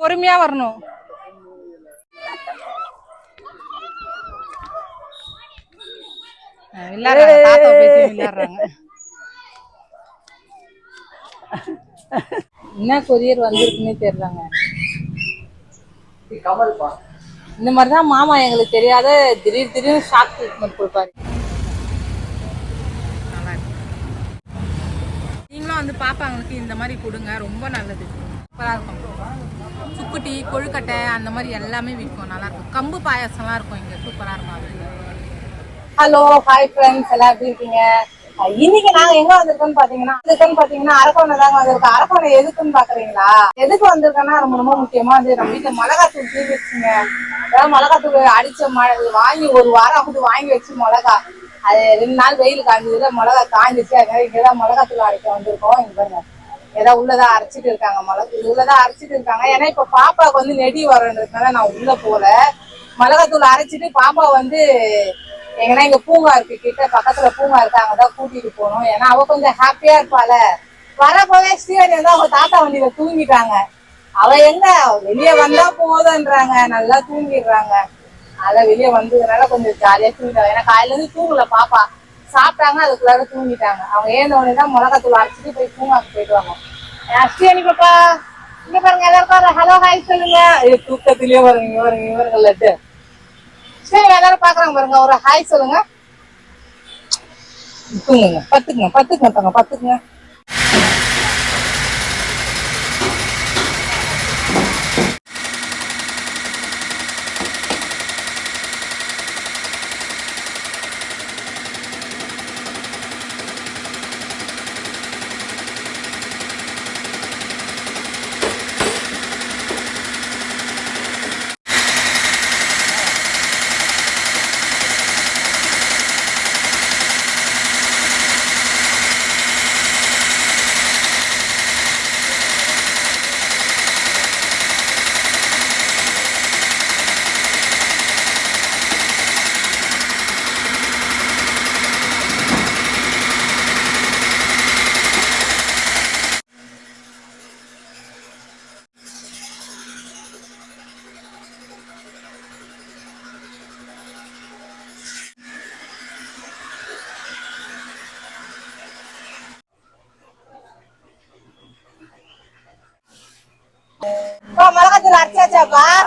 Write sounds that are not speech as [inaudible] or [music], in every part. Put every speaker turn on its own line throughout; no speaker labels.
பொறுமையா வரணும். விளையாடுறாங்க. தாத்தா பேசி விளையாடுறாங்க. என்ன கொரியர் வந்திருக்குன்னே தெரியலங்க. இந்த மாதிரி தான் மாமா எங்களுக்கு தெரியாத திடீர் திடீர்னு ஷாக் ட்ரீட்மெண்ட் கொடுப்பாரு. நீங்களும் வந்து பாப்பாங்களுக்கு இந்த மாதிரி கொடுங்க ரொம்ப நல்லது. சூப்பராக இருக்கும். சுக்குட்டி கொழுக்கட்டை அந்த மாதிரி எல்லாமே விற்கும். நல்லா இருக்கும் கம்பு பாயாசம்லாம் இருக்கும் இங்கே. சூப்பராக இருக்கும் அது. ஹலோ ஹாய் ஃப்ரெண்ட்ஸ் எல்லாம் எப்படி இருக்கீங்க? இன்னைக்கு நாங்க எங்க வந்திருக்கோம்னு பாத்தீங்கன்னா வந்திருக்கோம்னு பாத்தீங்கன்னா அரக்கோணை தாங்க வந்திருக்கோம் அரக்கோணை எதுக்குன்னு பாக்குறீங்களா? எதுக்கு வந்திருக்கோம்னா ரொம்ப ரொம்ப முக்கியமா வந்து நம்ம வீட்டுல மிளகாத்தூள் தீ வச்சுங்க. அதாவது மிளகாத்தூள் அடிச்ச மழை வாங்கி ஒரு வாரம் ஆகுது வாங்கி வச்சு மிளகா. அது ரெண்டு நாள் வெயில் காஞ்சதுல மிளகா காஞ்சிச்சு. அதனால இங்கதான் மிளகாத்தூள் அரைக்க வந்திருக்கோம். இங்க பாருங்க. ஏதோ உள்ளதா அரைச்சிட்டு இருக்காங்க மிளகு. உள்ளதா அரைச்சிட்டு இருக்காங்க. ஏன்னா இப்ப பாப்பாவுக்கு வந்து நெடி வரன்றதுனால நான் உள்ள போல. மிளகாத்தூள் அரைச்சிட்டு பாப்பா வந்து எங்கன்னா இங்க பூங்கா இருக்கு கிட்ட பக்கத்துல பூங்கா இருக்கு அங்கதான் கூட்டிட்டு போகணும். ஏன்னா அவ கொஞ்சம் ஹாப்பியா இருப்பாள. வரப்போவே ஸ்ரீவனி வந்து அவங்க தாத்தா வண்டியில தூங்கிட்டாங்க. அவ எங்க? வெளியே வந்தா போதுன்றாங்க. நல்லா தூங்கிடுறாங்க. அதான் வெளியே வந்ததுனால கொஞ்சம் ஜாலியா தூங்கிட்டாங்க ஏன்னா காலையில இருந்து தூங்கல பாப்பா. சாப்பிட்டாங்க அதுக்குள்ளார தூங்கிட்டாங்க. அவங்க ஏந்த உடனே தான் மிளகாத்தூள் அரைச்சிட்டு போய் பூங்காக்கு போயிடுவாங்க அஸ்வினி பாப்பா இங்க பாருங்க எல்லாருக்கும் ஹலோ ஹாய் சொல்லுங்க. தூக்கத்திலேயே வருங்க இவருங்க லட்டு சரி எல்லாரும் பாக்குறாங்க பாருங்க ஒரு ஹாய் சொல்லுங்க. தூங்குங்க பத்துக்குங்க பத்துக்குங்க தங்க பத்துக்குங்க.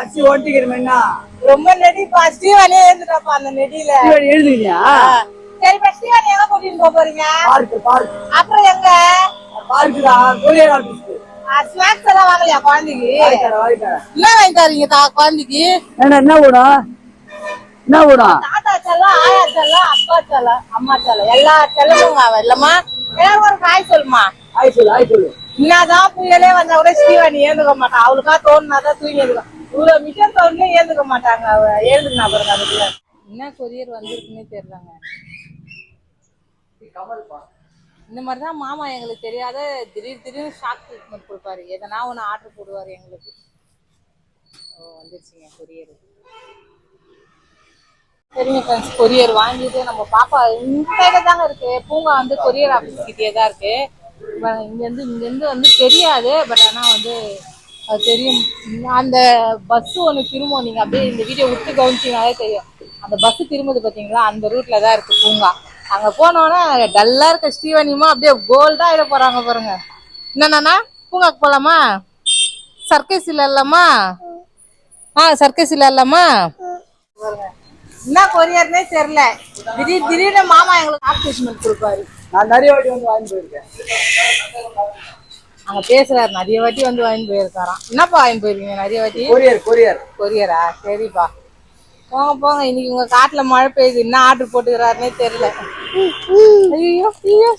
அச்சி ஓட்டிக்கிறேன்னா
ரொம்ப நெடிப்பா ஸ்ரீவாணியே இருந்துட்டாப்பா அந்த நெடியில.
எழுதுனியா
சரிப்பா ஸ்ரீவாணி எங்க கூட்டிட்டு போக போறீங்க.
பார்க்கு பார்க்
அப்புறம் எங்க?
பார்க்குடா கொரியர் ஆபீஸ்க்கு
ஸ்நாக்ஸ் எல்லாம் வாங்கலையா குழந்தைக்கு? என்ன வாங்கி தரீங்க தா- குழந்தைக்கு?
என்ன என்ன வேணும் என்ன வேணும்
தாத்தா செல்லம் ஆயா செல்லம் அப்பா செல்லம் அம்மா செல்லம். எல்லா செல்லமும் அவ இல்லம்மா? எல்லாரும் ஒரு காய் சொல்லுமா
சொல்லு சொல்லு.
என்னதான் புயலே வந்தா கூட ஸ்ரீவாணி ஏந்துக்க மாட்டான். அவளுக்கா தோணுனாதான் தூங்கி இருக்கும் இவ்வளவு மிஷன் தோணுனே ஏந்துக்க மாட்டாங்க. அவ ஏந்துக்கா பாருங்க அதுக்குள்ள. என்ன கொரியர் வந்திருக்குன்னே தெரியலங்க. இந்த மாதிரி தான் மாமா எங்களுக்கு தெரியாத திடீர் திடீர்னு ஷாக் ட்ரீட்மெண்ட் கொடுப்பாரு. எதனா ஒன்று ஆர்டர் போடுவார் எங்களுக்கு. ஓ வந்துருச்சுங்க கொரியர். சரிங்க ஃப்ரெண்ட்ஸ் கொரியர் வாங்கிட்டு நம்ம பாப்பா இந்த சைடு தாங்க இருக்கு. பூங்கா வந்து கொரியர் ஆஃபீஸ் கிட்டே தான் இருக்கு இங்கேருந்து இங்கேருந்து வந்து தெரியாது பட் ஆனால் வந்து அது தெரியும். அந்த பஸ் ஒன்று திரும்பும். நீங்கள் அப்படியே இந்த வீடியோ விட்டு கவனிச்சிங்கனாலே தெரியும். அந்த பஸ் திரும்புது பார்த்தீங்களா அந்த ரூட்ல தான் இருக்கு பூங்கா. அங்கே போனோன்னா டல்லாக இருக்க ஸ்ரீவனிமா அப்படியே கோல்டாக ஆகிட போகிறாங்க பாருங்க. என்னன்னா பூங்காக்கு போகலாமா சர்க்கஸ் இல்லை இல்லம்மா? ஆ சர்க்கஸ் இல்லை இல்லம்மா? என்ன கொரியர்னே தெரியல. திடீர் திடீர்னு மாமா எங்களுக்கு ஆப்ரேஷன் கொடுப்பாரு.
நான் நிறைய வாட்டி வந்து வாங்கி போயிருக்கேன்.
அங்க பேசுறாரு. நிறைய வாட்டி வந்து வாங்கி போயிருக்காராம். என்னப்பா வாங்கி போயிருக்கீங்க? நிறைய வாட்டி?
Courier courier.
கொரியரா? சரிப்பா. போங்க போங்க. இன்னைக்கு உங்க காட்டுல மழை பெய்யுது. என்ன ஆர்டர் போட்டுக்கிறாருன்னே தெரியல. ஐயோ ஐயோ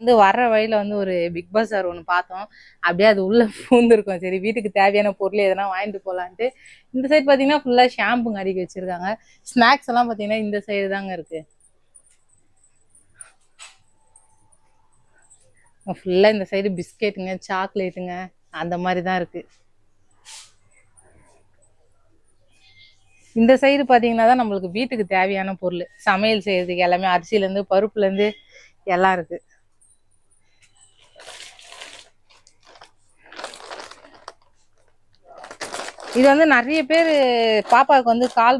வந்து வர்ற வழியில வந்து ஒரு பிக் பஸார் ஒன்று பார்த்தோம். அப்படியே அது உள்ள பூந்துருக்கும். சரி வீட்டுக்கு தேவையான பொருள் எதனா வாங்கிட்டு போகலான்ட்டு இந்த சைடு பார்த்தீங்கன்னா ஃபுல்லாக ஷாம்புங்க அடிக்க வச்சிருக்காங்க. ஸ்நாக்ஸ் எல்லாம் பார்த்தீங்கன்னா இந்த சைடு தாங்க இருக்கு. ஃபுல்லாக இந்த சைடு பிஸ்கெட்டுங்க சாக்லேட்டுங்க அந்த மாதிரி தான் இருக்கு. இந்த சைடு பார்த்தீங்கன்னா தான் நம்மளுக்கு வீட்டுக்கு தேவையான பொருள். சமையல் செய்யறதுக்கு எல்லாமே அரிசியிலேருந்து பருப்புலேருந்து எல்லாம் இருக்கு. இது வந்து நிறைய பேர் பாப்பாவுக்கு வந்து கால்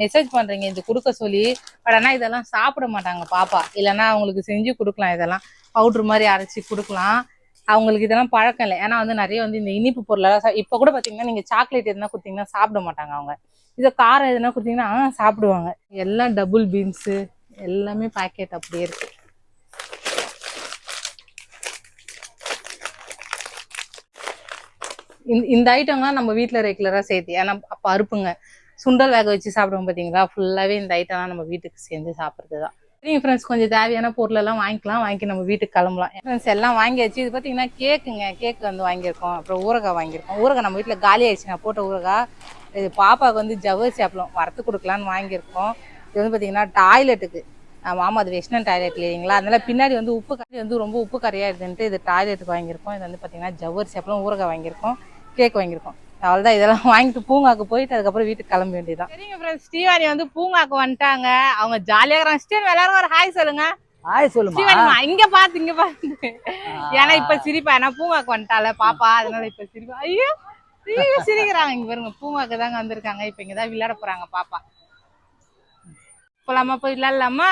மெசேஜ் பண்றீங்க இது கொடுக்க சொல்லி. பட் ஆனால் இதெல்லாம் சாப்பிட மாட்டாங்க பாப்பா. இல்லைன்னா அவங்களுக்கு செஞ்சு கொடுக்கலாம் இதெல்லாம். பவுட்ரு மாதிரி அரைச்சி கொடுக்கலாம். அவங்களுக்கு இதெல்லாம் பழக்கம் இல்லை. ஏன்னா வந்து நிறைய வந்து இந்த இனிப்பு பொருளெல்லாம் சா- இப்போ கூட பார்த்தீங்கன்னா நீங்கள் சாக்லேட் எதுனா கொடுத்தீங்கன்னா சாப்பிட மாட்டாங்க அவங்க. இதை காரம் எதுனா கொடுத்தீங்கன்னா சாப்பிடுவாங்க. எல்லாம் டபுள் பீன்ஸு எல்லாமே பேக்கெட் அப்படியே இருக்கு. இந்த இந்த ஐட்டம்லாம் நம்ம வீட்டில் ரெகுலராக சேர்த்து ஏன்னா அப்போ அறுப்புங்க. சுண்டல் வேக வச்சு சாப்பிடுவோம் பார்த்தீங்களா ஃபுல்லாகவே இந்த ஐட்டம்லாம் நம்ம வீட்டுக்கு சேர்ந்து சாப்பிட்றது தான் சரிங்க ஃப்ரெண்ட்ஸ் கொஞ்சம் தேவையான பொருளெல்லாம் வாங்கிக்கலாம். வாங்கி நம்ம வீட்டுக்கு கிளம்பலாம். ஃப்ரெண்ட்ஸ் எல்லாம் வாங்கியாச்சு. இது பார்த்தீங்கன்னா கேக்குங்க. கேக் வந்து வாங்கியிருக்கோம். அப்புறம் ஊறுகாய் வாங்கியிருக்கோம். ஊறுகாய் நம்ம வீட்டில் காலி ஆயிடுச்சு. நான் போட்ட ஊறுகாய் இது பாப்பாவுக்கு வந்து ஜவ்வரிசி அப்பளம் வறுத்து கொடுக்கலான்னு வாங்கியிருக்கோம். இது வந்து பார்த்தீங்கன்னா டாய்லெட்டுக்கு. மாமா அது வெஸ்டர்ன் டாய்லெட் இல்லைங்களா? அதனால பின்னாடி வந்து உப்பு கறி வந்து ரொம்ப உப்பு கறியாயிருதுன்ட்டு இது டாய்லெட்டுக்கு வாங்கியிருக்கோம். இது வந்து பார்த்தீங்கன்னா ஜவ்வரிசி அப்பளம் ஊறுகாய் வாங்கியிருக்கோம். கேக் வாங்கியிருக்கோம். அவ்வளோதான் இதெல்லாம் வாங்கிட்டு பூங்காக்கு போயிட்டு அதுக்கப்புறம் வீட்டுக்கு கிளம்ப வேண்டியதான் சரிங்க ஃப்ரெண்ட்ஸ் ஸ்ரீவாணி வந்து பூங்காக்கு வந்துட்டாங்க. அவங்க ஜாலியாக இருக்கிறாங்க ஸ்டீவன் எல்லாரும் ஒரு ஹாய் சொல்லுங்க.
சொல்லுமா?
ஸ்ரீவாணிமா இங்க பாத்து இங்க பாத்து. ஏன்னா இப்ப சிரிப்பா ஏன்னா பூங்காக்கு வந்துட்டால பாப்பா அதனால இப்ப சிரிப்பா. ஐயோ ஐயோ சிரிக்கிறாங்க. இங்க பாருங்க பூங்காக்கு தாங்க வந்திருக்காங்க. இப்ப இங்கதான் விளையாட போறாங்க பாப்பா. போலாமா போய் விளையாடலாமா?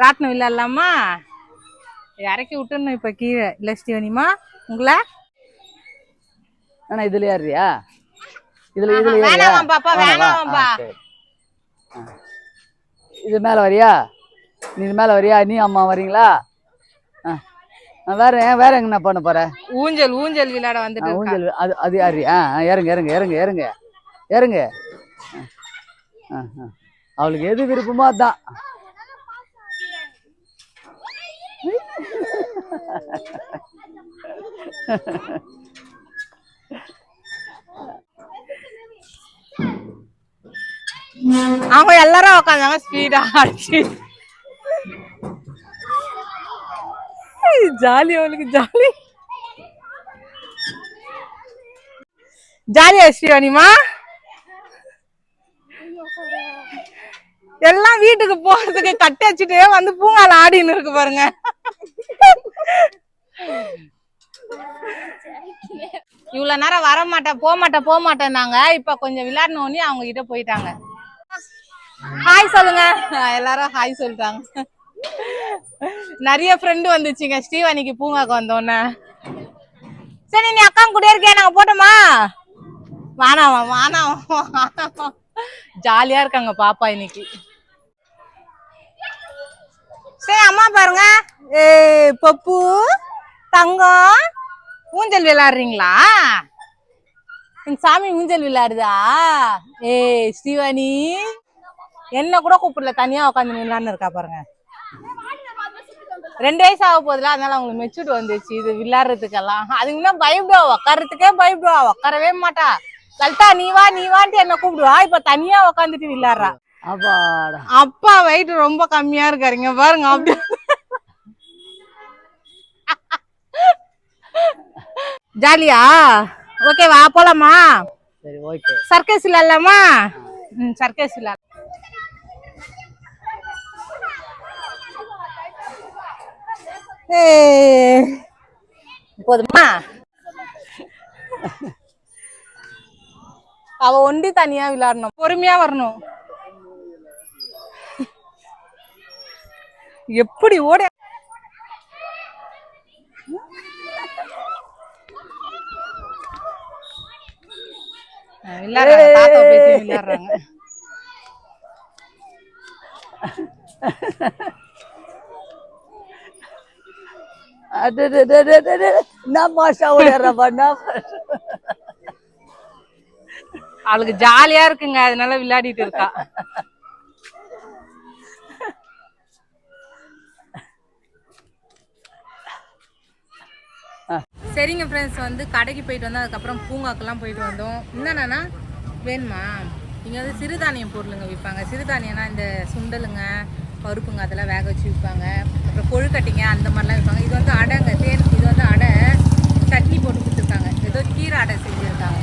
ராட்டினம் விளையாடலாமா? இறக்கி விட்டுறணும் இப்ப கீழே. இல்ல ஸ்ரீவனிமா உங்களை
அண்ணா இதுல ஏறியா இதுல இதுல ஏறியா? இது மேல வரியா? நீ இது மேல வரியா? நீ அம்மா வரீங்களா வேற ஏன் வேற எங்கண்ணா பண்ண போற?
ஊஞ்சல் ஊஞ்சல் விளையாட வந்துட்டு.
ஊஞ்சல் அது அது யாரு? ஆ இறங்கு இறங்கு இறங்கு இறங்கு இறங்கு. அவளுக்கு எது விருப்பமோ அதான். [laughs]
அவங்க எல்லாரும் உட்காந்தாங்க ஸ்பீடா ஆடிச்சு. ஜாலி அவளுக்கு ஜாலி. ஜாலியா ஸ்ரீவாணிமா? எல்லாம் வீட்டுக்கு போறதுக்கு கட்டி வச்சுட்டு வந்து பூங்கால ஆடின்னு இருக்கு பாருங்க. இவ்வளவு நேரம் வர மாட்டேன் போக மாட்டேன் போக மாட்டேன்னாங்க இப்ப கொஞ்சம் விளையாடணுன்னே அவங்க கிட்ட போயிட்டாங்க. ஹாய் சொல்லுங்க. [laughs] எல்லாரும் ஹாய் சொல்லிட்டாங்க [laughs] நிறைய ஃப்ரெண்டு வந்துச்சுங்க. ஸ்ரீவாணிக்கு பூங்காக்கு வந்தோன்னே. சரி நீ அக்கா கூட இருக்கியா? நாங்க போட்டோமா? வானாவா வானாவா ஜாலியா இருக்காங்க பாப்பா இன்னைக்கு. சரி அம்மா பாருங்க. ஏ பப்பு தங்கம் ஊஞ்சல் விளையாடுறீங்களா? சாமி ஊஞ்சல் விளையாடுதா? ஏய் ஸ்ரீவாணி. என்ன கூட கூப்பிடல தனியா உட்காந்து விளையாடுன்னு இருக்கா பாருங்க. ரெண்டு வயசு ஆக போகுதுல அதனால அவங்களுக்கு மெச்சூர்ட் வந்துச்சு இது விளையாடுறதுக்கெல்லாம். அதுக்கு முன்ன பயப்படுவா உட்காரத்துக்கே பயப்படுவா உட்காரவே மாட்டா. லலிதா நீ வா நீ வான்ட்டு என்ன கூப்பிடுவா. இப்ப தனியா உட்காந்துட்டு விளையாடுறா. அப்பா வெயிட் ரொம்ப கம்மியா இருக்காருங்க பாருங்க அப்படி. ஜாலியா? ஓகேவா போலாமா?
சரி ஓகே
சர்க்கஸ் விளையாடலாமா ம் சர்க்கஸ் விளையாட போதுமா? அவ ஒண்டி தனியா விளையாடணும் பொறுமையா வரணும். எப்படி ஓட விளையாடுறாங்க தாத்தா
என்ன மாஷா ஓடிடுறப்பா
அவளுக்கு ஜாலியா இருக்குங்க அதனால விளையாடிட்டு இருக்கா. சரிங்க ஃப்ரெண்ட்ஸ் வந்து கடைக்கு போயிட்டு வந்தோம் அதுக்கப்புறம் பூங்காக்கெல்லாம் போயிட்டு வந்தோம். என்னன்னா வேணுமா? இங்கே வந்து சிறுதானியம் பொருளுங்க விற்பாங்க. சிறுதானியம்னா இந்த சுண்டலுங்க பருப்புங்க அதெல்லாம் வேக வச்சு விற்பாங்க. அப்புறம் கொழுக்கட்டைங்க அந்த மாதிரிலாம் விற்பாங்க. இது வந்து அடைங்க தேன் இது வந்து அடை சட்னி போட்டு கொடுத்துருக்காங்க. ஏதோ கீரை அடை செஞ்சுருக்காங்க.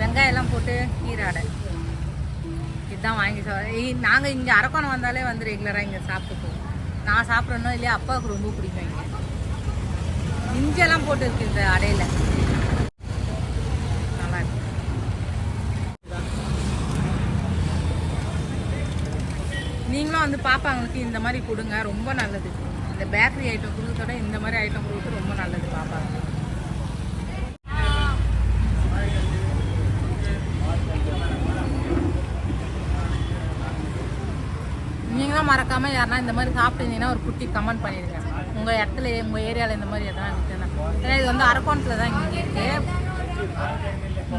வெங்காயம்லாம் போட்டு கீரை அடை. இதுதான் வாங்கி சாப்பிட்றோம் நாங்கள் இங்கே அரக்கோணம் வந்தாலே வந்து ரெகுலராக இங்கே சாப்பிட்டுப்போம் நான் சாப்பிட்றேனோ இல்லையா அப்பாவுக்கு ரொம்ப பிடிக்கும் இங்கே. இஞ்செல்லாம் போட்டு இருக்கு இந்த அடையில். நீங்களும் வந்து பாப்பாங்களுக்கு இந்த மாதிரி கொடுங்க ரொம்ப நல்லது. இந்த பேக்கரி ஐட்டம் கொடுக்கறத இந்த மாதிரி ஐட்டம் கொடுக்க ரொம்ப நல்லது பாப்பாங்க நீங்களும் மறக்காம யாருன்னா இந்த மாதிரி சாப்பிட்டீங்கன்னா ஒரு குட்டி கமெண்ட் பண்ணிடுங்க. உங்க இடத்துல உங்க ஏரியால இந்த மாதிரி எதனா இருக்குன்னா. ஏன்னா இது வந்து அரக்கோணத்துல தான் இங்கே இருக்கு.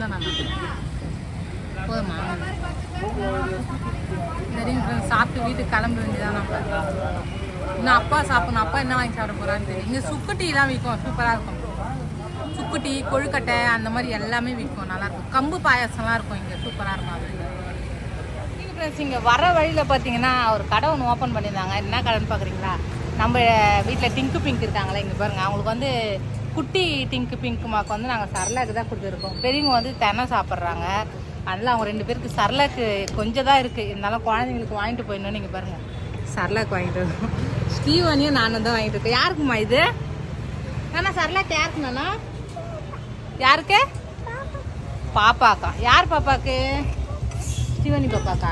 நல்லா போதுமா? தெரியும். சாப்பிட்டு வீட்டுக்கு கிளம்ப வேண்டியதான் நம்ம இன்னும் அப்பா சாப்பிடணும். அப்பா என்ன வாங்கி சாப்பிட போறான்னு தெரியும் இங்கே சுக்கு டீலாம் விற்கும். சூப்பராக இருக்கும். சுக்கு டீ கொழுக்கட்டை அந்த மாதிரி எல்லாமே விற்கும். நல்லா இருக்கும். கம்பு பாயாசம்லாம் இருக்கும் இங்கே. சூப்பராக இருக்கும் அது. இங்கே வர வழியில் பார்த்தீங்கன்னா ஒரு கடை ஒன்று ஓப்பன் பண்ணியிருந்தாங்க. என்ன கடைன்னு பார்க்குறீங்களா நம்ம வீட்டில் டிங்கு பிங்க் இருக்காங்களே இங்கே பாருங்கள் அவங்களுக்கு வந்து குட்டி டிங்கு பிங்க் மாக்கு வந்து நாங்கள் சரலாக்கு தான் கொடுத்துருக்கோம். பெரியவங்க வந்து தென்னை சாப்பிட்றாங்க. அதனால் அவங்க ரெண்டு பேருக்கு சரலாக்கு கொஞ்சம் தான் இருக்குது இருந்தாலும் குழந்தைங்களுக்கு வாங்கிட்டு போயிடணும் நீங்கள் பாருங்கள் சரலாக்கு வாங்கிட்டு வரணும் ஸ்டீவனையும் நானும் தான் வாங்கிட்டு இருக்கேன் யாருக்குமா இது? அண்ணா சரலாக்கு யாருக்குண்ணா யாருக்கு? பாப்பாக்கா. யார் பாப்பாக்கு? ஸ்டீவனி பாப்பாக்கா?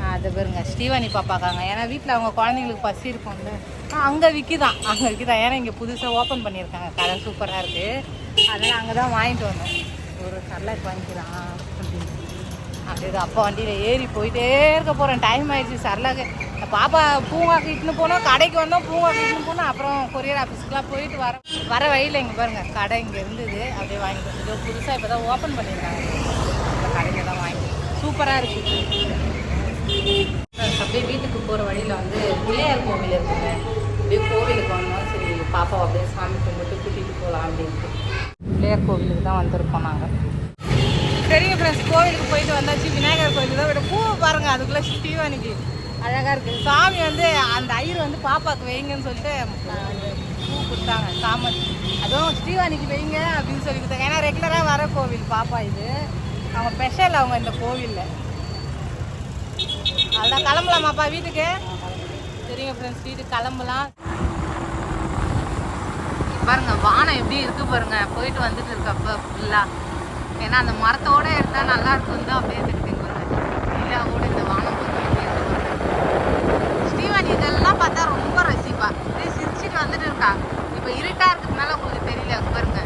ஆ அது பாருங்க. ஸ்டீவனி பாப்பாக்காங்க. ஏன்னா வீட்டில் அவங்க குழந்தைங்களுக்கு பசி இருக்கும்ல. ஆ அங்கே விற்கிதான் அங்கே விற்கிதான் ஏன்னா இங்கே புதுசாக ஓப்பன் பண்ணியிருக்காங்க. கடை சூப்பராக இருக்குது அதனால் அங்கே தான் வாங்கிட்டு வந்தோம். ஒரு சரலாக்கு வாங்கிக்கலாம். அப்படியே அப்பா வண்டியில் ஏறி போயிட்டே இருக்க போகிறேன் டைம் ஆயிடுச்சு சரலாக்கு பாப்பா பூங்காக்கு இட்டுன்னு போனோம் கடைக்கு வந்தோம் பூங்காக்கு இட்டுன்னு போனோம் அப்புறம் கொரியர் ஆஃபீஸ்க்குலாம் போயிட்டு வர வர வழியில் இங்கே பாருங்கள் கடை இங்கே இருந்தது. அப்படியே வாங்கிட்டு வந்து புதுசாக இப்போ தான் ஓப்பன் பண்ணியிருக்காங்க. அந்த கடையில் தான் வாங்கி சூப்பராக இருக்குது அப்படியே வீட்டுக்கு போகிற வழியில் வந்து பிள்ளையார் கோவில் இருக்குங்க. அப்படியே கோவிலுக்கு வந்தோம். சரி பாப்பாவை அப்படியே சாமி கும்பிட்டு கூட்டிகிட்டு போகலாம் அப்படின்ட்டு. பிள்ளையார் கோவிலுக்கு தான் வந்திருக்கோம் நாங்கள் தெரியும் ஃப்ரெண்ட்ஸ் கோவிலுக்கு போயிட்டு வந்தாச்சு விநாயகர் கோயிலுக்கு தான் விட பூ பாருங்க அதுக்குள்ளே ஸ்ரீவாணிக்கு. அழகாக இருக்குது சாமி வந்து அந்த ஐயர் வந்து பாப்பாவுக்கு வைங்கன்னு சொல்லிட்டு அந்த பூ கொடுத்தாங்க சாமந்தி அதுவும் ஸ்ரீவாணிக்கு வைங்க அப்படின்னு சொல்லி கொடுத்தாங்க. ஏன்னா ரெகுலராக வர கோவில் பாப்பா இது. அவங்க ஸ்பெஷல் அவங்க இந்த கோவிலில். அதான் கிளம்பலாமாப்பா வீட்டுக்கு. சரிங்க ஃப்ரெண்ட்ஸ் வீட்டுக்கு கிளம்பலாம். பாருங்க வானம் எப்படி இருக்கு பாருங்க. போயிட்டு வந்துட்டு இருக்கப்ப ஃபுல்லா ஏன்னா அந்த மரத்தோட இருந்தா நல்லா இருக்கும் தான் அப்படியே தெரியுது பாருங்க நிலாவோட இந்த வானம் பார்த்து எப்படி இருக்கு பாருங்க. ஸ்ரீவாணி இதெல்லாம் பார்த்தா ரொம்ப ரசிப்பா அப்படியே சிரிச்சிட்டு வந்துட்டு இருக்கா இப்போ இருட்டா இருக்கிறதுனால உங்களுக்கு தெரியல அங்க பாருங்க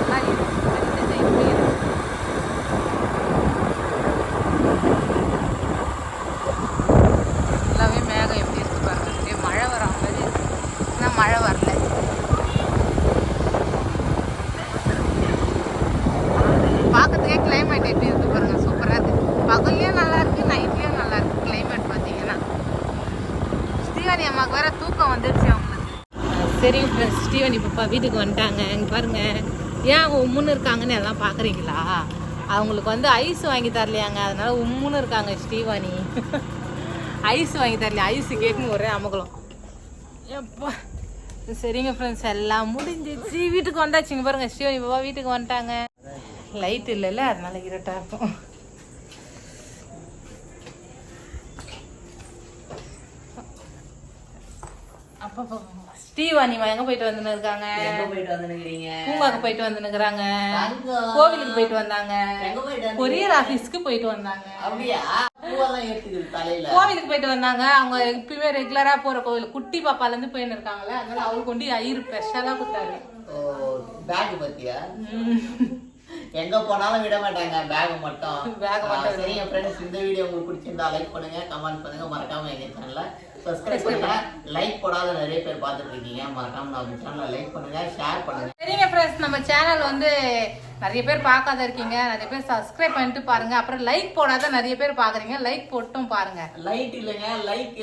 நல்லா இருக்கு. தெரியுது, இப்படி இருக்கு. ஃபுல்லாகவே மேகம் எப்படி இருக்கு பாருங்க அப்படியே மழை வர மாதிரி இருக்கு ஆனால் மழை வரல பார்க்கறதுக்கே கிளைமேட் எப்படி இருக்கு பாருங்க சூப்பராக இருக்கு பகல்லையும் நல்லா இருக்கு நைட்லேயும் நல்லா இருக்கு கிளைமேட் பார்த்தீங்கன்னா ஸ்ரீவாணி அம்மாவுக்கு வேற தூக்கம் வந்துருச்சு அவங்களுக்கு சரிங்க ஃப்ரெண்ட்ஸ் பாப்பா வீட்டுக்கு வந்துட்டாங்க. இங்கே பாருங்க. ஏன் அவங்க உம்முன்னு இருக்காங்கன்னு எல்லாம் பார்க்குறீங்களா அவங்களுக்கு வந்து ஐஸ் வாங்கி தரலையாங்க. அதனால உம்முன்னு இருக்காங்க ஸ்ரீவாணி. ஐஸ் வாங்கி தரலையா? ஐஸ் கேட்குன்னு ஒரே அமகலம். எப்பா. சரிங்க ஃப்ரெண்ட்ஸ் எல்லாம் முடிஞ்சிச்சு. வீட்டுக்கு வந்தாச்சுங்க பாருங்க. ஸ்ரீவாணி பாப்பா வீட்டுக்கு வந்துட்டாங்க. லைட் இல்லைல்ல அதனால இருட்டாக இருக்கும். அப்பா ஸ்ரீவாணி எங்க போயிட்டு வந்துன்னு இருக்காங்க
போயிட்டு வந்துனுக்கிறீங்க
பூங்காக்கு போயிட்டு வந்துன்னுக்குறாங்க.
தங்கம்.
கோவிலுக்கு போயிட்டு வந்தாங்க. கொரியர் ஆபீஸ்க்கு போயிட்டு வந்தாங்க.
அப்படியா?
கோவிலுக்கு போயிட்டு வந்தாங்க. அவங்க எப்பயுமே ரெகுலரா போற கோவில் குட்டி பாப்பால இருந்து போயின்னு இருக்காங்கல்ல அதனால அவருக்கு கொண்டு ஐயர் ஸ்பெஷலா கொடுத்தாரு.
பேக் பத்தியா. எங்க போனாலும் விட மாட்டாங்க. பேக் மட்டும். [laughs]
Bag மட்டும்
ஆ, சரிங்க ஃப்ரெண்ட்ஸ் இந்த வீடியோ உங்களுக்கு பிடிச்சிருந்தா லைக் பண்ணுங்க கமெண்ட் பண்ணுங்க. மறக்காம எங்க சேனலை சப்ஸ்கிரைப் பண்ணுங்க. லைக் போடாத நிறைய பேர் பார்த்துட்டு இருக்கீங்க. மறக்காம நம்ம சேனலை லைக் பண்ணுங்க ஷேர் பண்ணுங்க.
சரிங்க ஃப்ரெண்ட்ஸ் நம்ம சேனல் வந்து நிறைய பேர் பார்க்காத இருக்கீங்க. நிறைய பேர் சப்ஸ்கிரைப் பண்ணிட்டு பாருங்க. அப்புறம் லைக் போடாத நிறைய பேர் பாக்குறீங்க லைக் போட்டும் பாருங்க.
லைட் இல்லைங்க லைக்